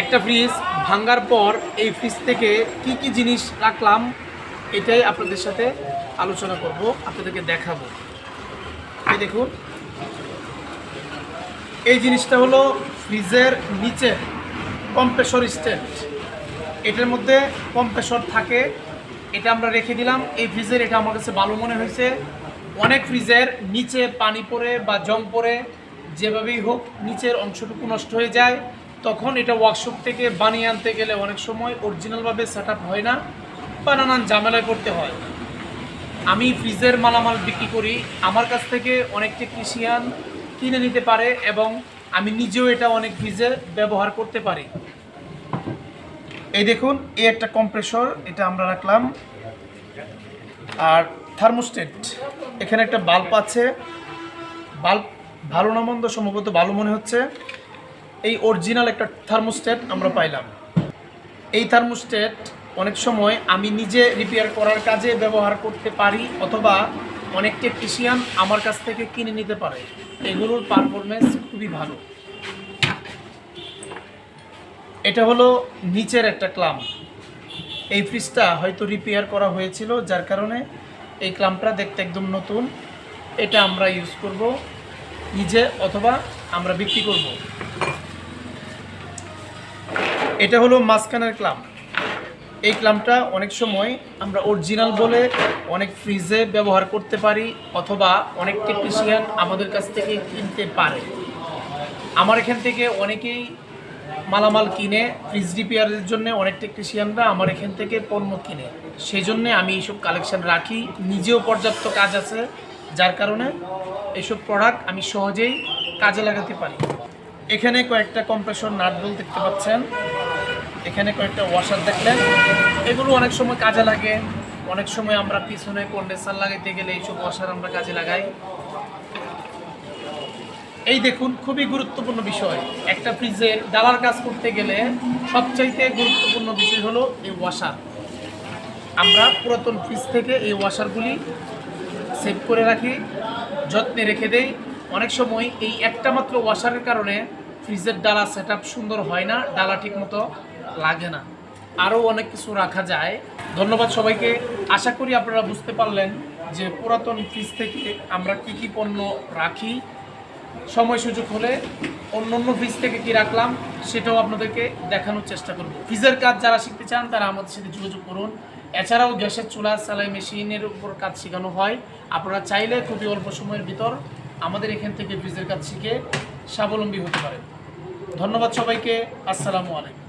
একটা ফ্রিজ ভাঙ্গার পর এই ফ্রিজ থেকে কি কি জিনিস রাখলাম, এটাই আপনাদের সাথে আলোচনা করব, আপনাদেরকে দেখাবো। এই দেখুন। এই জিনিসটা হলো ফ্রিজের নিচে কম্প্রেসর স্ট্যান্ড এটার মধ্যে কম্প্রেসর থাকে, এটা আমরা রেখে দিলাম। এই ফ্রিজের এটা আমার কাছে ভালো মনে হয়েছে। অনেক ফ্রিজের নিচে পানি পড়ে বা জং পড়ে, যেভাবেই হোক, নিচের অংশটুকু নষ্ট হয়ে যায়। তখন এটা ওয়ার্কশপ থেকে বানিয়ে আনতে গেলে অনেক সময় অরিজিনালভাবে সেট হয় না বা নানান ঝামেলায় করতে হয়। আমি ফ্রিজের মালামাল বিক্রি করি, আমার কাছ থেকে অনেক টেকনিশিয়ান কিনে নিতে পারে এবং আমি নিজেও এটা অনেক ফ্রিজে ব্যবহার করতে পারি। এই দেখুন এই একটা কম্প্রেসর এটা আমরা রাখলাম। আর থার্মোস্টেট এখানে একটা বাল্ব আছে। বাল্ব ভালো না মন্দ, সম্ভবত ভালো মনে হচ্ছে। এই অরিজিনাল একটা থার্মোস্টেট আমরা পাইলাম। এই থার্মোস্টেট অনেক সময় আমি নিজে রিপেয়ার করার কাজে ব্যবহার করতে পারি অথবা অনেক টেকনিশিয়ান আমার কাছ থেকে কিনে নিতে পারে। এগুলোর পারফরমেন্স খুবই ভালো। এটা হলো নিচের একটা ক্লাম। এই ফ্রিজটা হয়তো রিপেয়ার করা হয়েছিল, যার কারণে এই ক্লামটা দেখতে একদম নতুন। এটা আমরা ইউজ করব, নিজে অথবা আমরা বিক্রি করব। এটা হলো মাঝখানের ক্লাম। এই ক্লামটা অনেক সময় আমরা অরিজিনাল বলে অনেক ফ্রিজে ব্যবহার করতে পারি অথবা অনেক টেকনিশিয়ান আমাদের কাছ থেকে কিনতে পারে। আমার এখান থেকে অনেকেই মালামাল কিনে ফ্রিজ রিপেয়ারের জন্য অনেক টেকনিশিয়ানরা আমার এখান থেকে পণ্য কিনে। সেই জন্যে আমি এইসব কালেকশন রাখি। নিজেও পর্যাপ্ত কাজ আছে, যার কারণে এইসব প্রোডাক্ট আমি সহজেই কাজে লাগাতে পারি। এখানে কয়েকটা কম্প্রেসর নাট বল দেখতে পাচ্ছেন। এখানে কয়েকটা ওয়াশার দেখলেন। এগুলো অনেক সময় কাজে লাগে। অনেক সময় আমরা পিছনে কন্ডেন্সার লাগাইতে গেলে এইসব ওয়াশার আমরা কাজে লাগাই। এই দেখুন, খুবই গুরুত্বপূর্ণ বিষয়। একটা ফ্রিজে ডালার কাজ করতে গেলে সবচাইতে গুরুত্বপূর্ণ বিষয় হলো এই ওয়াশার আমরা পুরাতন ফ্রিজ থেকে এই ওয়াশারগুলি সেভ করে রাখি, যত্নে রেখে দেই। অনেক সময় এই একটা মাত্র ওয়াশারের কারণে ফ্রিজের ডালা সেট সুন্দর হয় না, ডালা ঠিক মতো লাগে না। আরও অনেক কিছু রাখা যায়। ধন্যবাদ সবাইকে। আশা করি আপনারা বুঝতে পারলেন যে পুরাতন ফ্রিজ থেকে আমরা কি কি পণ্য রাখি। সময় সুযোগ হলে অন্য অন্য ফ্রিজ থেকে কি রাখলাম সেটাও আপনাদেরকে দেখানোর চেষ্টা করব। ফ্রিজের কাজ যারা শিখতে চান, তারা আমাদের সাথে যোগাযোগ করুন। এছাড়াও গ্যাসের চুলা সেলাই মেশিনের উপর কাজ শেখানো হয়। আপনারা চাইলে খুবই অল্প সময়ের ভিতর আমাদের এখান থেকে ফ্রিজের কাছ থেকে স্বাবলম্বী হতে পারেন ধন্যবাদ সবাইকে। আসসালামু আলাইকুম।